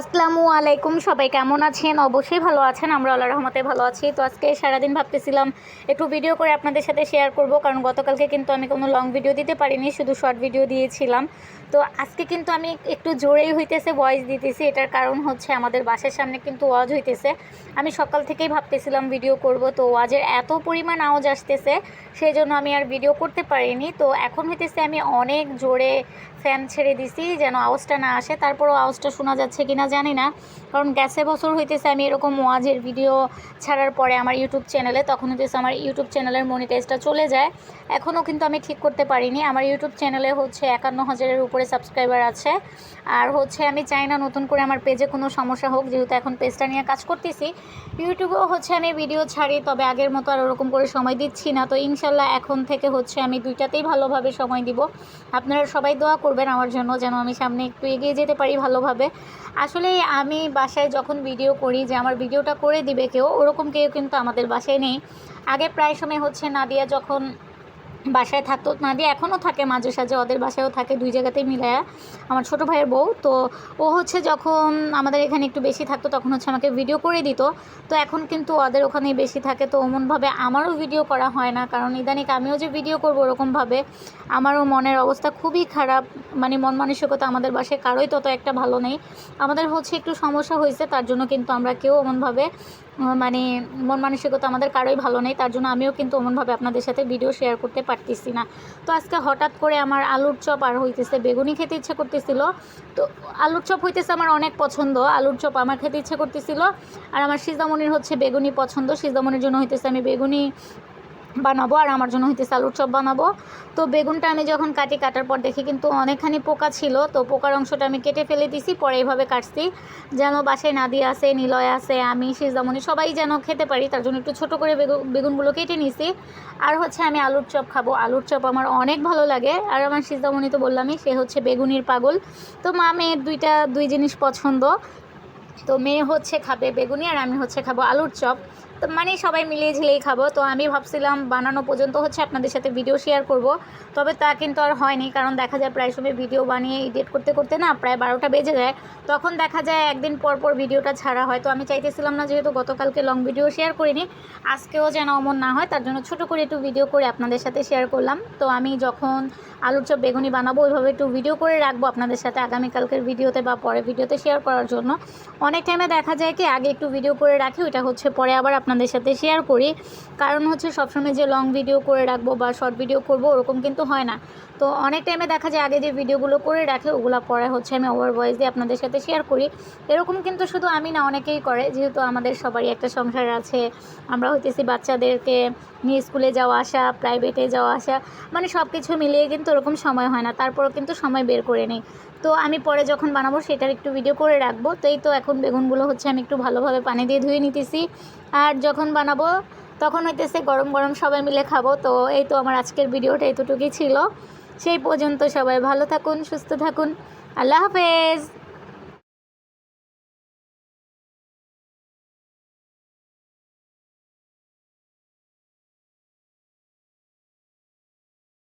আসসালামু আলাইকুম, সবাই কেমন আছেন? অবশ্যই ভালো আছেন, আমরা আল্লাহ রহমতে ভালো আছি। তো আজকে সারাদিন ভাবতেছিলাম একটু ভিডিও করে আপনাদের সাথে শেয়ার করব, কারণ গতকালকে কিন্তু আমি কোনো লং ভিডিও দিতে পারিনি, শুধু শর্ট ভিডিও দিয়েছিলাম। তো আজকে কিন্তু আমি একটু জোরেই হইতেছে ভয়েস দিতেছি, এটার কারণ হচ্ছে আমাদের বাসার সামনে কিন্তু ওয়াজ হইতেছে। আমি সকাল থেকেই ভাবতেছিলাম ভিডিও করব, তো ওয়াজের এত পরিমাণ আওয়াজ আসতেছে সেই জন্য আমি আর ভিডিও করতে পারিনি। তো এখন হইতেছে আমি অনেক জোরে ফ্যান ছেড়ে দিছি, যেন আওয়াজটা না আসে। তারপরও আওয়াজটা শোনা যাচ্ছে কিনা জানি না। কারণ গ্যাসে বছর হইতেছে, আমি এরকম ওয়াজের ভিডিও ছাড়ার পরে আমার ইউটিউব চ্যানেলে তখন হইতেছে আমার ইউটিউব চ্যানেলের মনিটাইজটা চলে যায়। এখনও কিন্তু আমি ঠিক করতে পারিনি। আমার ইউটিউব চ্যানেলে হচ্ছে একান্ন হাজারের উপরে সাবস্ক্রাইবার আছে। আর হচ্ছে আমি চাই না নতুন করে আমার পেজে কোনো সমস্যা হোক, যেহেতু এখন পেজটা নিয়ে কাজ করতেছি। ইউটিউবেও হচ্ছে আমি ভিডিও ছাড়ি, তবে আগের মতো আর ওরকম করে সময় দিচ্ছি না। তো ইনশাল্লাহ এখন থেকে হচ্ছে আমি দুইটাতেই ভালোভাবে সময় দিব। আপনারা সবাই দোয়া করবেন। আমার জন্য, যেন আমি সামনে একটু এগিয়ে যেতে পারি ভালোভাবে। আসলে আমি বাসায় যখন ভিডিও করি যে আমার ভিডিওটা করে দিবে কেউ, ওরকম কেউ কিন্তু আমাদের বাসায় নেই। আগে প্রায় সময় হচ্ছে নাদিয়া যখন বাসায় থাকতো। নাদিয়া এখনও থাকে, মাঝে সাঝে ওদের বাসায়ও থাকে দুই জায়গাতেই মিলায়া। আমার ছোটো ভাইয়ের বউ, তো ও হচ্ছে যখন আমাদের এখানে একটু বেশি থাকতো তখন হচ্ছে আমাকে ভিডিও করে দিত। তো এখন কিন্তু ওদের ওখানেই বেশি থাকে, তো এমনভাবে আমারও ভিডিও করা হয় না। কারণ ইদানিক আমিও যে ভিডিও করব ওরকমভাবে, আমারও মনের অবস্থা খুবই খারাপ। মানে মন মানসিকতা আমাদের বাসায় কারোই তত একটা ভালো নেই। আমাদের হচ্ছে একটু সমস্যা হয়েছে, তার জন্য কিন্তু আমরা কেউ এমনভাবে মানে মন মানসিকতা আমাদের কারোই ভালো নেই। তার জন্য আমিও কিন্তু এমনভাবে আপনাদের সাথে ভিডিও শেয়ার করতে পারতেছি না। তো আজকে হঠাৎ করে আমার আলুর চপ আর হইতেছে বেগুনি খেতে ইচ্ছে করতেছিল। তো আলুর চপ হইতেছে আমার অনেক পছন্দ। আলুর চপ আমার খেতে ইচ্ছে করতেছিল। আর আমার সিজামনির হচ্ছে বেগুনি পছন্দ। সিজামনির জন্য হইতেছে আমি বেগুনি বানাবো আর আমার জন্য হইতেছে আলুর চপ বানাবো। তো বেগুনটা আমি যখন কাটি, কাটার পর দেখি কিন্তু অনেকখানি পোকা ছিল। তো পোকার অংশটা আমি কেটে ফেলে দিছি, পরে এইভাবে কাটছি। যেন বাসায় নাদি আছে, নিলয় আছে, আমি সিজামনি সবাই যেন খেতে পারি, তার জন্য একটু ছোটো করে বেগুন বেগুনগুলো কেটে নিছি। আর হচ্ছে আমি আলুর চপ খাব। আলুর চপ আমার অনেক ভালো লাগে। আর আমার সিজামনি তো বললামই, সে হচ্ছে বেগুনির পাগল। তো মা, মেয়ের দুইটা, দুই জিনিস পছন্দ। তো মেয়ে হচ্ছে খাবে বেগুনি আর আমি হচ্ছে খাব আলুর চপ। তো মানে সবাই মিলিয়ে ঝিলেই খাব। তো আমি ভাবছিলাম বানানো পর্যন্ত হচ্ছে আপনাদের সাথে ভিডিও শেয়ার করব। তবে তা কিন্তু আর হয়নি, কারণ দেখা যায় প্রায় সময় ভিডিও বানিয়ে এডিট করতে করতে না প্রায় বারোটা বেজে যায়। তখন দেখা যায় একদিন পর পর ভিডিওটা ছাড়া হয়। তো আমি চাইতেছিলাম না যেহেতু গতকালকে লং ভিডিও শেয়ার করিনি, আজকেও যেন অমন না হয়, তার জন্য ছোটো করে একটু ভিডিও করে আপনাদের সাথে শেয়ার করলাম। তো আমি যখন আলুর চপ, বেগুনি বানাবো, ওইভাবে একটু ভিডিও করে রাখব আপনাদের সাথে আগামীকালকের ভিডিওতে বা পরে ভিডিওতে শেয়ার করার জন্য। অনেক টাইমে দেখা যায় কি, আগে একটু ভিডিও করে রাখি, ওইটা হচ্ছে পরে আবার আপনাদের সাথে শেয়ার করি। কারণ হচ্ছে সবসময় যে লং ভিডিও করে রাখব বা শর্ট ভিডিও করব, ওরকম কিন্তু হয় না। তো অনেক টাইমে দেখা যায় আগে যে ভিডিওগুলো করে রাখে, ওগুলো পরে হচ্ছে আমি ওভার ভয়েস দিয়ে আপনাদের সাথে শেয়ার করি। এরকম কিন্তু শুধু আমি না, অনেকেই করে। যেহেতু আমাদের সবারই একটা সংসার আছে, আমরা হইতেছি বাচ্চাদেরকে নিয়ে স্কুলে যাওয়া আসা প্রাইভেটে যাওয়া আসা মানে সব কিছু মিলিয়ে কিন্তু ওরকম সময় হয় না। তারপরও কিন্তু সময় বের করে নেই। তো আমি পরে যখন বানাবো সেটার একটু ভিডিও করে রাখব। তো এই তো এখন বেগুনগুলো হচ্ছে আমি একটু ভালোভাবে পানি দিয়ে ধুয়ে নিতেছি। আর যখন বানাবো তখন হইতেছে গরম গরম সবাই মিলে খাব। তো এই তো আমার আজকের ভিডিওটা এতটুকুই ছিল। সেই পর্যন্ত সবাই ভালো থাকুন, সুস্থ থাকুন। আল্লাহ হাফেজ!